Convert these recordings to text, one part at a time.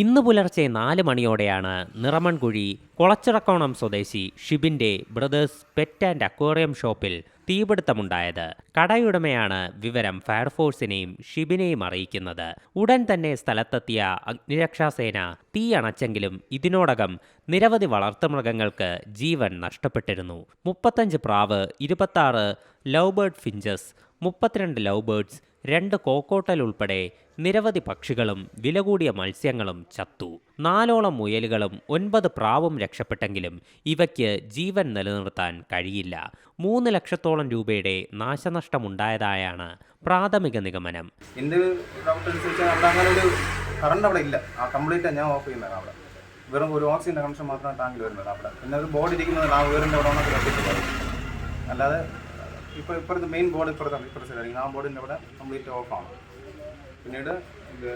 ഇന്ന് പുലർച്ചെ നാല് മണിയോടെയാണ് നിറമൺകുഴി കൊളച്ചിറക്കോണം സ്വദേശി ഷിബിന്റെ ബ്രദേഴ്സ് പെറ്റ് ആൻഡ് അക്വേറിയം ഷോപ്പിൽ തീപിടുത്തമുണ്ടായത്. കടയുടമയാണ് വിവരം ഫയർഫോഴ്സിനെയും ഷിബിനെയും അറിയിക്കുന്നത്. ഉടൻ തന്നെ സ്ഥലത്തെത്തിയ അഗ്നിരക്ഷാസേന തീ അണച്ചെങ്കിലും ഇതിനോടകം നിരവധി വളർത്തുമൃഗങ്ങൾക്ക് ജീവൻ നഷ്ടപ്പെട്ടിരുന്നു. മുപ്പത്തഞ്ച് പ്രാവ് ഇരുപത്താറ് ലവ് ബേർഡ് ഫിഞ്ചസ് മുപ്പത്തിരണ്ട് ലവ് ബേർഡ്സ് രണ്ട് കോക്കോട്ടൽ ഉൾപ്പെടെ നിരവധി പക്ഷികളും വില കൂടിയ മത്സ്യങ്ങളും ചത്തു. നാലോളം മുയലുകളും ഒൻപത് പ്രാവും രക്ഷപ്പെട്ടെങ്കിലും ഇവയ്ക്ക് ജീവൻ നിലനിർത്താൻ കഴിയില്ല. മൂന്ന് ലക്ഷത്തോളം രൂപയുടെ നാശനഷ്ടമുണ്ടായതായാണ് പ്രാഥമിക നിഗമനം. എന്റെ ഡൗട്ട് അനുസരിച്ച് അവിടെ അങ്ങനെ ഒരു ഇല്ല. ആ കംപ്ലീറ്റ് ഞാൻ ഓഫ് ചെയ്യുന്നതാണ് അവിടെ. വെറും ഒരു ഓക്സിജന്റെ കണക്ഷൻ മാത്രമാണ് ടാങ്കിൽ വരുന്നത് അവിടെ. പിന്നെ ഒരു ബോർഡ് ഇരിക്കുന്നത് ആ വീടിന്റെ അവിടെ അല്ലാതെ ഇപ്പോൾ ഇപ്പോഴത്തെ മെയിൻ ബോർഡ് ഇപ്പുറത്താണ് ഇപ്പുറത്തെ കാര്യങ്ങൾ ആ ബോർഡിന്റെ അവിടെ കംപ്ലീറ്റ് ഓഫാണ് പിന്നീട് ഇത്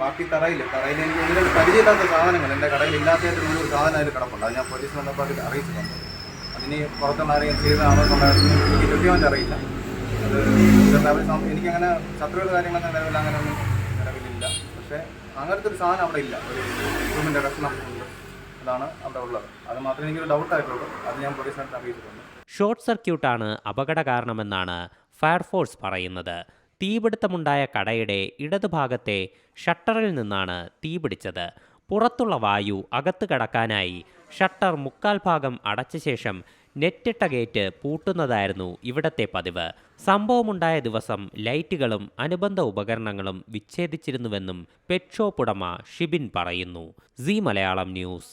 ബാക്കി തറയിൽ തറയിൽ എനിക്ക് രണ്ട് പരിചയമില്ലാത്ത സാധനങ്ങൾ. എന്റെ കടയിൽ ഇല്ലാത്തതായിട്ട് ഒരു സാധനം അതിൽ കിടപ്പുണ്ട്. അത് ഞാൻ പോലീസ് വന്നപ്പോൾ അത് അറിയിച്ചിട്ടുണ്ട്. അതിന് പുറത്തുള്ള ആരെയും ചെയ്തതാണോ എന്നുള്ളത് എനിക്ക് കൃത്യമായിട്ട് അറിയില്ല. അത് എനിക്കങ്ങനെ ശത്രുക്കളുടെ കാര്യങ്ങളൊന്നും നിലവിൽ അങ്ങനെ ഒന്നും നിലവിലില്ല. പക്ഷേ അങ്ങനത്തെ ഒരു സാധനം അവിടെ ഇല്ല. ഒരു ഇൻസ്ട്രുമെന്റ് കഷ്ണം അതാണ് അവിടെ ഉള്ളത്. അത് മാത്രമേ എനിക്കൊരു ഡൗട്ട് ആയിട്ടുള്ളൂ. അത് ഞാൻ പോലീസിനടുത്ത് അറിയിച്ചിട്ടുണ്ട്. ഷോർട്ട് സർക്യൂട്ടാണ് അപകട കാരണമെന്നാണ് ഫയർഫോഴ്സ് പറയുന്നത്. തീപിടുത്തമുണ്ടായ കടയുടെ ഇടതുഭാഗത്തെ ഷട്ടറിൽ നിന്നാണ് തീപിടിച്ചത് പുറത്തുള്ള വായു അകത്ത് കടക്കാനായി ഷട്ടർ മുക്കാൽ ഭാഗം അടച്ച ശേഷം നെറ്റിട്ട ഗേറ്റ് പൂട്ടുന്നതായിരുന്നു ഇവിടത്തെ പതിവ്. സംഭവമുണ്ടായ ദിവസം ലൈറ്റുകളും അനുബന്ധ ഉപകരണങ്ങളും വിച്ഛേദിച്ചിരുന്നുവെന്നും പെറ്റ് ഷോപ്പ് ഉടമ ഷിബിൻ പറയുന്നു. സി മലയാളം ന്യൂസ്